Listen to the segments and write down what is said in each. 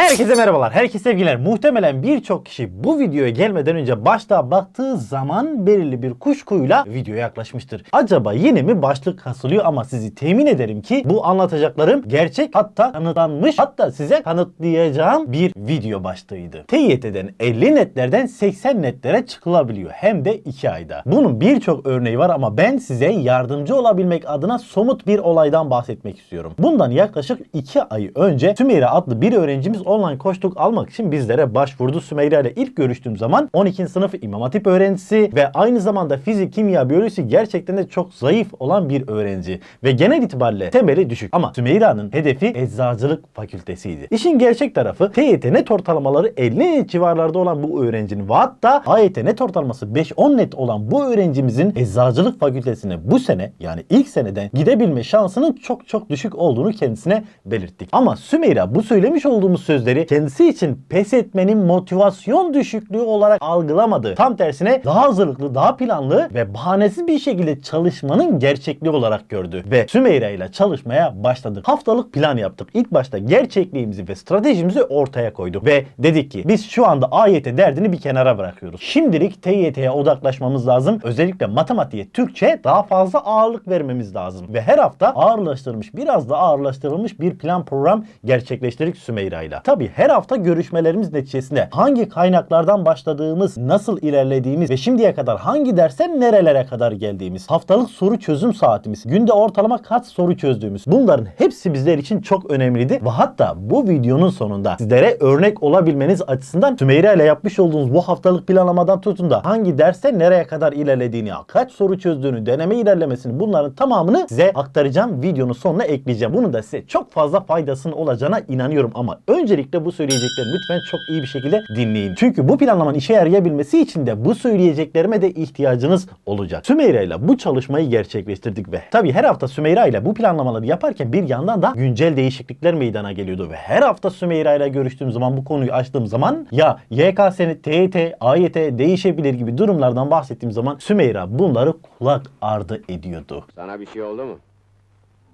Herkese merhabalar, herkese sevgiler. Muhtemelen birçok kişi bu videoya gelmeden önce başta baktığı zaman belirli bir kuşkuyla videoya yaklaşmıştır. Acaba yine mi başlık kasılıyor ama sizi temin ederim ki bu anlatacaklarım gerçek hatta kanıtlanmış hatta size kanıtlayacağım bir video başlığıydı. TYT'den 50 netlerden 80 netlere çıkılabiliyor hem de 2 ayda. Bunun birçok örneği var ama ben size yardımcı olabilmek adına somut bir olaydan bahsetmek istiyorum. Bundan yaklaşık 2 ay önce Sümeyra adlı bir öğrencimiz online koçluk almak için bizlere başvurdu. Sümeyra ile ilk görüştüğüm zaman 12. sınıf İmam Hatip öğrencisi ve aynı zamanda fizik, kimya, biyolojisi gerçekten de çok zayıf olan bir öğrenci ve genel itibariyle temeli düşük. Ama Sümeyra'nın hedefi eczacılık fakültesiydi. İşin gerçek tarafı TYT net ortalamaları 50 net civarlarda olan bu öğrencinin ve hatta AYT net ortalaması 5-10 net olan bu öğrencimizin eczacılık fakültesine bu sene yani ilk seneden gidebilme şansının çok çok düşük olduğunu kendisine belirttik. Ama Sümeyra bu söylemiş olduğumuz sözleri kendisi için pes etmenin motivasyon düşüklüğü olarak algılamadı. Tam tersine daha hazırlıklı, daha planlı ve bahanesiz bir şekilde çalışmanın gerçekliği olarak gördü. Ve Sümeyra ile çalışmaya başladık. Haftalık plan yaptık. İlk başta gerçekliğimizi ve stratejimizi ortaya koyduk. Ve dedik ki biz şu anda AYT derdini bir kenara bırakıyoruz. Şimdilik TYT'ye odaklaşmamız lazım. Özellikle matematiğe, Türkçe daha fazla ağırlık vermemiz lazım. Ve her hafta ağırlaştırılmış, biraz da ağırlaştırılmış bir plan program gerçekleştirdik Sümeyra ile. Tabi her hafta görüşmelerimiz neticesinde hangi kaynaklardan başladığımız, nasıl ilerlediğimiz ve şimdiye kadar hangi dersten nerelere kadar geldiğimiz, haftalık soru çözüm saatimiz, günde ortalama kaç soru çözdüğümüz bunların hepsi bizler için çok önemliydi ve hatta bu videonun sonunda sizlere örnek olabilmeniz açısından Sümeyra ile yapmış olduğunuz bu haftalık planlamadan tutun da hangi derste nereye kadar ilerlediğini, kaç soru çözdüğünü, deneme ilerlemesini bunların tamamını size aktaracağım. Videonun sonuna ekleyeceğim. Bunun da size çok fazla faydasının olacağına inanıyorum ama öncelikle bu söyleyeceklerimi lütfen çok iyi bir şekilde dinleyin. Çünkü bu planlamanın işe yarayabilmesi için de bu söyleyeceklerime de ihtiyacınız olacak. Sümeyra ile bu çalışmayı gerçekleştirdik ve tabii her hafta Sümeyra ile bu planlamaları yaparken bir yandan da güncel değişiklikler meydana geliyordu ve her hafta Sümeyra ile görüştüğüm zaman bu konuyu açtığım zaman ya YKS'nin TYT, AYT değişebilir gibi durumlardan bahsettiğim zaman Sümeyra bunları kulak ardı ediyordu. Sana bir şey oldu mu?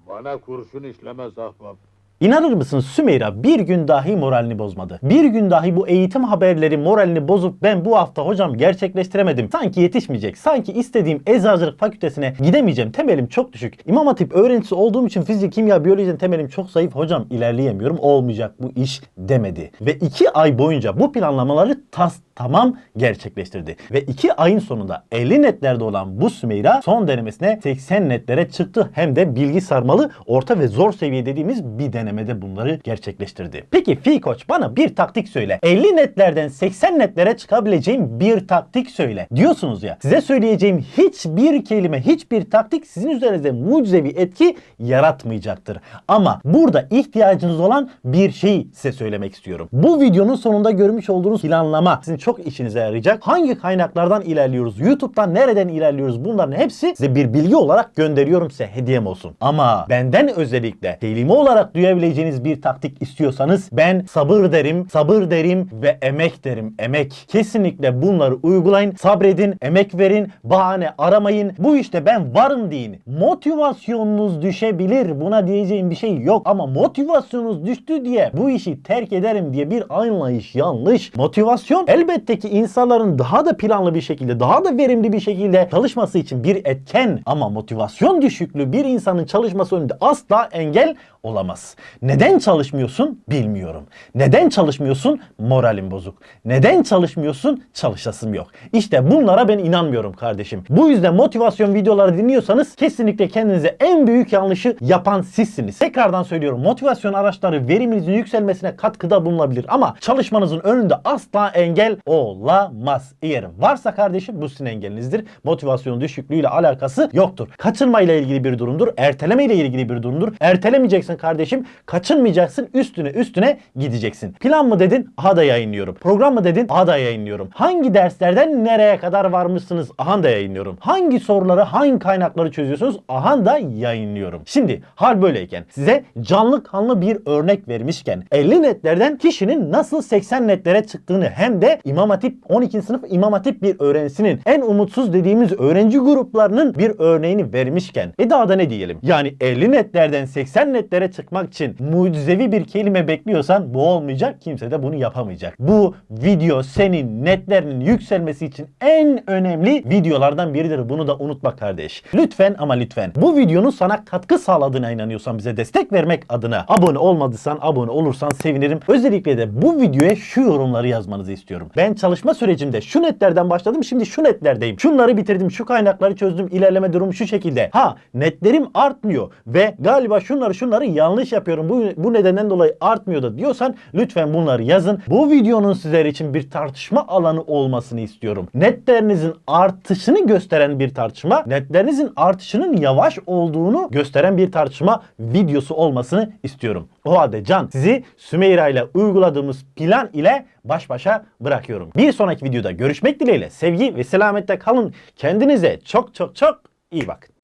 Bana kurşun işlemez ahbap. İnanır mısınız Sümeyra bir gün dahi moralini bozmadı. Bir gün dahi bu eğitim haberleri moralini bozup ben bu hafta hocam gerçekleştiremedim. Sanki yetişmeyecek. Sanki istediğim eczacılık fakültesine gidemeyeceğim. Temelim çok düşük. İmam Hatip öğrencisi olduğum için fizik, kimya, biyolojiden temelim çok zayıf. Hocam ilerleyemiyorum. Olmayacak bu iş demedi. Ve iki ay boyunca bu planlamaları tas tamam gerçekleştirdi. Ve 2 ayın sonunda 50 netlerde olan bu Sümeyra son denemesine 80 netlere çıktı. Hem de bilgi sarmalı orta ve zor seviye dediğimiz bir denemede bunları gerçekleştirdi. Peki Fi Koç bana bir taktik söyle. 50 netlerden 80 netlere çıkabileceğim bir taktik söyle. Diyorsunuz ya size söyleyeceğim hiçbir kelime hiçbir taktik sizin üzerinizde mucizevi etki yaratmayacaktır. Ama burada ihtiyacınız olan bir şeyi size söylemek istiyorum. Bu videonun sonunda görmüş olduğunuz planlama sizin çok işinize yarayacak. Hangi kaynaklardan ilerliyoruz? YouTube'dan nereden ilerliyoruz? Bunların hepsi size bir bilgi olarak gönderiyorum size hediyem olsun. Ama benden özellikle kelime olarak duyabileceğiniz bir taktik istiyorsanız ben sabır derim, sabır derim ve emek derim. Emek. Kesinlikle bunları uygulayın, sabredin, emek verin, bahane aramayın. Bu işte ben varım deyin. Motivasyonunuz düşebilir. Buna diyeceğim bir şey yok ama motivasyonunuz düştü diye bu işi terk ederim diye bir anlayış yanlış. Motivasyon elbette ki insanların daha da planlı bir şekilde, daha da verimli bir şekilde çalışması için bir etken ama motivasyon düşüklüğü bir insanın çalışması önünde asla engel olamaz. Neden çalışmıyorsun? Bilmiyorum. Neden çalışmıyorsun? Moralim bozuk. Neden çalışmıyorsun? Çalışasım yok. İşte bunlara ben inanmıyorum kardeşim. Bu yüzden motivasyon videoları dinliyorsanız kesinlikle kendinize en büyük yanlışı yapan sizsiniz. Tekrardan söylüyorum motivasyon araçları veriminizin yükselmesine katkıda bulunabilir ama çalışmanızın önünde asla engel olamaz. Eğer varsa kardeşim bu sizin engelinizdir. Motivasyon düşüklüğüyle alakası yoktur. Kaçınma ile ilgili bir durumdur. Erteleme ile ilgili bir durumdur. Ertelemeyeceksin kardeşim. Kaçınmayacaksın. Üstüne üstüne gideceksin. Plan mı dedin? Aha da yayınlıyorum. Program mı dedin? Aha da yayınlıyorum. Hangi derslerden nereye kadar varmışsınız? Aha da yayınlıyorum. Hangi soruları, hangi kaynakları çözüyorsunuz? Aha da yayınlıyorum. Şimdi hal böyleyken size canlı kanlı bir örnek vermişken 50 netlerden kişinin nasıl 80 netlere çıktığını hem de İmam Hatip 12. sınıf İmam Hatip bir öğrencisinin en umutsuz dediğimiz öğrenci gruplarının bir örneğini vermişken e daha da ne diyelim? Yani 50 netlerden 80 netlere çıkmak için için mucizevi bir kelime bekliyorsan bu olmayacak. Kimse de bunu yapamayacak. Bu video senin netlerinin yükselmesi için en önemli videolardan biridir. Bunu da unutma kardeş. Lütfen ama lütfen bu videonun sana katkı sağladığına inanıyorsan bize destek vermek adına abone olmadıysan abone olursan sevinirim. Özellikle de bu videoya şu yorumları yazmanızı istiyorum. Ben çalışma sürecimde şu netlerden başladım şimdi şu netlerdeyim. Şunları bitirdim şu kaynakları çözdüm ilerleme durumu şu şekilde. Ha netlerim artmıyor ve galiba şunları şunları yanlış yapıyorum. Bu, bu nedenden dolayı artmıyor da diyorsan lütfen bunları yazın. Bu videonun sizler için bir tartışma alanı olmasını istiyorum. Netlerinizin artışını gösteren bir tartışma, netlerinizin artışının yavaş olduğunu gösteren bir tartışma videosu olmasını istiyorum. O halde Can sizi Sümeyra ile uyguladığımız plan ile baş başa bırakıyorum. Bir sonraki videoda görüşmek dileğiyle sevgi ve selamette kalın. Kendinize çok çok çok iyi bakın.